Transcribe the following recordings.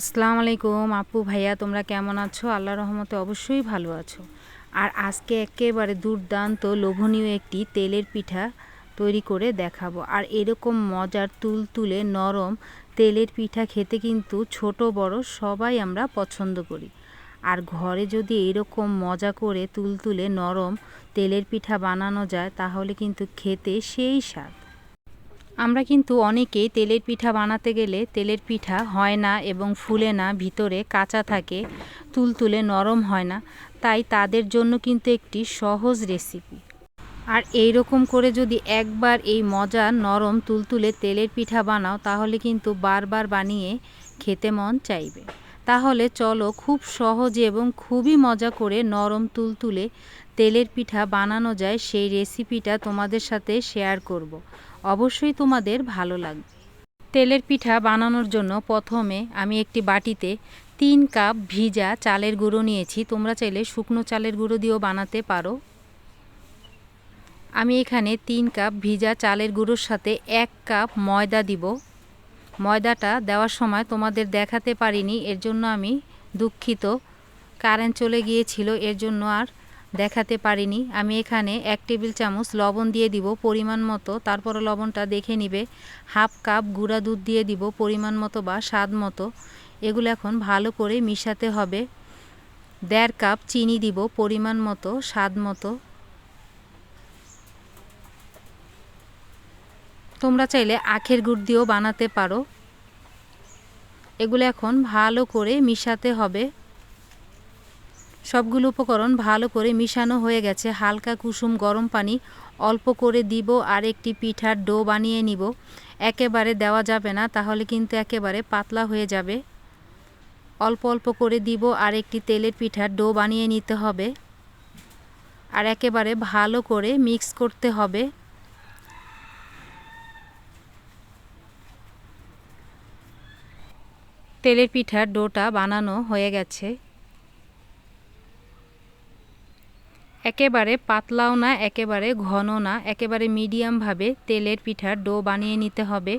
আসসালামু আলাইকুম আপু, ভাইয়া, তোমরা কেমন আছো? আল্লাহ রহমতে অবশ্যই ভালো আছো। আর আজকে একেবারে দুর্দান্ত, লোভনীয় একটি তেলের পিঠা তৈরি করে দেখাবো। আর এরকম মজার তুল তুলে নরম তেলের পিঠা খেতে কিন্তু ছোট, বড় সবাই আমরা পছন্দ করি। আর ঘরে যদি এরকম মজা করে তুল তুলে নরম তেলের পিঠা বানানো যায়, তাহলে কিন্তু খেতে সেই স্বাদ। আমরা কিন্তু অনেকেই তেলের পিঠা বানাতে গেলে তেলের পিঠা হয় না এবং ফুলে না, ভিতরে কাঁচা থাকে, তুলতুলে নরম হয় না। তাই তাদের জন্য কিন্তু একটি সহজ রেসিপি আর এই রকম করে যদি একবার এই মজা নরম তুলতুলে তেলের পিঠা বানাও, তাহলে কিন্তু বারবার বানিয়ে খেতে মন চাইবে। তাহলে চলো খুব সহজে এবং খুবই মজা করে নরম তুলতুলে তেলের পিঠা বানানো যায়, সেই রেসিপিটা তোমাদের সাথে শেয়ার করব। অবশ্যই তোমাদের ভালো লাগবে তেলের পিঠা বানানোর জন্য প্রথমে আমি একটি বাটিতে তিন কাপ ভিজা চালের গুঁড়ো নিয়েছি। তোমরা চাইলে শুকনো চালের গুঁড়ো দিয়েও বানাতে পারো। আমি এখানে তিন কাপ ভিজা চালের গুঁড়োর সাথে এক কাপ ময়দা দিব। ময়দাটা দেওয়ার সময় তোমাদের দেখাতে পারিনি, এর জন্য আমি দুঃখিত। কারেন্ট চলে গিয়েছিল, এর জন্য আর দেখাতে পারিনি। আমি এখানে এক টেবিল চামচ লবণ দিয়ে দিব পরিমাণ মতো, তারপরে লবণটা দেখে নিবে। হাফ কাপ গুঁড়া দুধ দিয়ে দিব পরিমাণ মতো বা স্বাদ মতো। এগুলো এখন ভালো করে মিশাতে হবে। দেড় কাপ চিনি দিব পরিমাণ মতো, স্বাদ মতো। তোমরা চাইলে আখের গুড় দিয়েও বানাতে পারো। এগুলো এখন ভালো করে মিশাতে হবে। সবগুলো উপকরণ ভালো করে মিশানো হয়ে গেছে। হালকা কুসুম গরম পানি অল্প করে দিব আর একটি পিঠার ডো বানিয়ে নিব। একেবারে দেওয়া যাবে না, তাহলে কিন্তু একেবারে পাতলা হয়ে যাবে। অল্প অল্প করে দিব আর একটি তেলের পিঠার ডো বানিয়ে নিতে হবে। আর একেবারে ভালো করে মিক্স করতে হবে। তেলের পিঠার ডোটা বানানো হয়ে গেছে। একেবারে পাতলাও না, একেবারে ঘন না, একেবারে মিডিয়ামভাবে তেলের পিঠার ডো বানিয়ে নিতে হবে।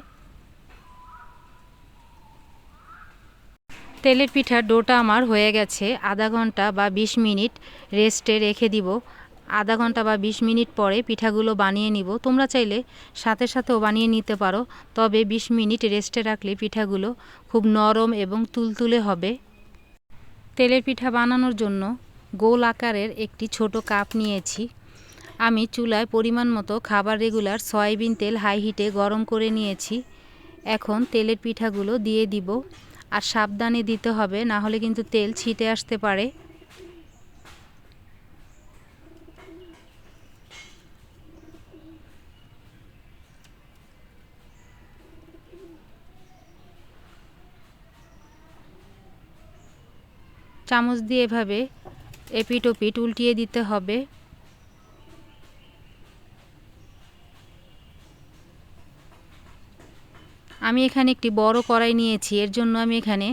তেলের পিঠার ডোটা আমার হয়ে গেছে, আধা ঘণ্টা বা ২০ মিনিট রেস্টে রেখে দিব। আধা ঘণ্টা বা ২০ মিনিট পরে পিঠাগুলো বানিয়ে নিব। তোমরা চাইলে সাথে সাথেও বানিয়ে নিতে পারো, তবে ২০ মিনিট রেস্টে রাখলে পিঠাগুলো খুব নরম এবং তুলতুলে হবে। তেলের পিঠা বানানোর জন্য গোল আকারের একটি ছোট কাপ নিয়েছি। আমি চুলায় পরিমাণ মতো খাবার রেগুলার সয়াবিন তেল হাই হিটে গরম করে নিয়েছি। এখন তেলের পিঠাগুলো দিয়ে দিব। আর সাবধানে দিতে হবে, না হলে কিন্তু তেল ছিটে আসতে পারে। চামচ দিয়ে এভাবে এপিট ওপিট উল্টিয়ে দিতে হবে। আমি এখানে একটি বড় কড়াই নিয়েছি, এর জন্য আমি এখানে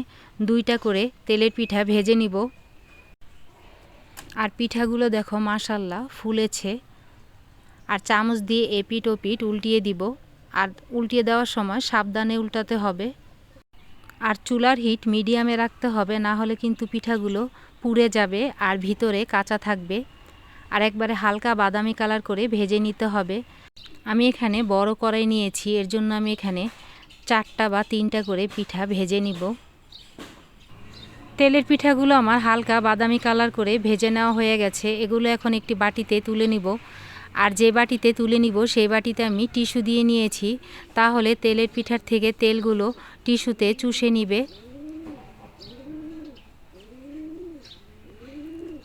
দুইটা করে তেলের পিঠা ভেজে নিব। আর পিঠাগুলো দেখো মাশাল্লাহ ফুলেছে। আর চামচ দিয়ে এপিট ওপিট উল্টিয়ে দিব। আর উল্টিয়ে দেওয়ার সময় সাবধানে উল্টাতে হবে। আর চুলার হিট মিডিয়ামে রাখতে হবে, না হলে কিন্তু পিঠাগুলো পুড়ে যাবে আর ভিতরে কাঁচা থাকবে। আর একবারে হালকা বাদামি কালার করে ভেজে নিতে হবে। আমি এখানে বড় কড়াই নিয়েছি, এর জন্য আমি এখানে চারটা বা তিনটা করে পিঠা ভেজে নিব। তেলের পিঠাগুলো আমার হালকা বাদামি কালার করে ভেজে নেওয়া হয়ে গেছে। এগুলো এখন একটি বাটিতে তুলে নিব। আর যে বাটিতে তুলে নিব, সেই বাটিতে আমি টিস্যু দিয়ে নিয়েছি। তাহলে তেলের পিঠার থেকে তেলগুলো টিস্যুতে চুষে নিবে।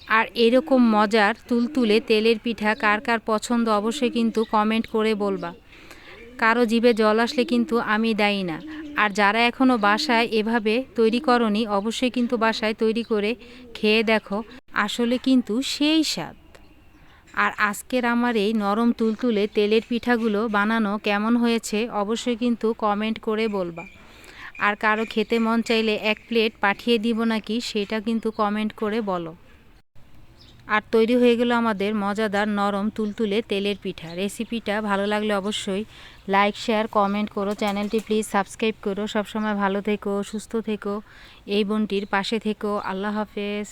আর এরকম মজার তুলতুলে তেলের পিঠা কার কার পছন্দ অবশ্যই কিন্তু কমেন্ট করে বলবা। কারও জিভে জল আসলে কিন্তু আমি দায়ী না। আর যারা এখনও বাসায় এভাবে তৈরি করনি, অবশ্যই কিন্তু বাসায় তৈরি করে খেয়ে দেখো, আসলে কিন্তু সেই স্বাদ। আর আজকের আমার এই নরম তুলতুলে তেলের পিঠাগুলো বানানো কেমন হয়েছে, অবশ্যই কিন্তু কমেন্ট করে বলবা। আর কারও খেতে মন চাইলে এক প্লেট পাঠিয়ে দিব নাকি, সেটা কিন্তু কমেন্ট করে বলো। আর তৈরি হয়ে গেল আমাদের মজাদার নরম তুলতুলে তেলের পিঠা। রেসিপিটা ভালো লাগলে অবশ্যই লাইক, শেয়ার, কমেন্ট করো। চ্যানেলটি প্লিজ সাবস্ক্রাইব করো। সবসময় ভালো থেকো, সুস্থ থেকো। এই বোনটির পাশে থেকো। আল্লাহ হাফেজ।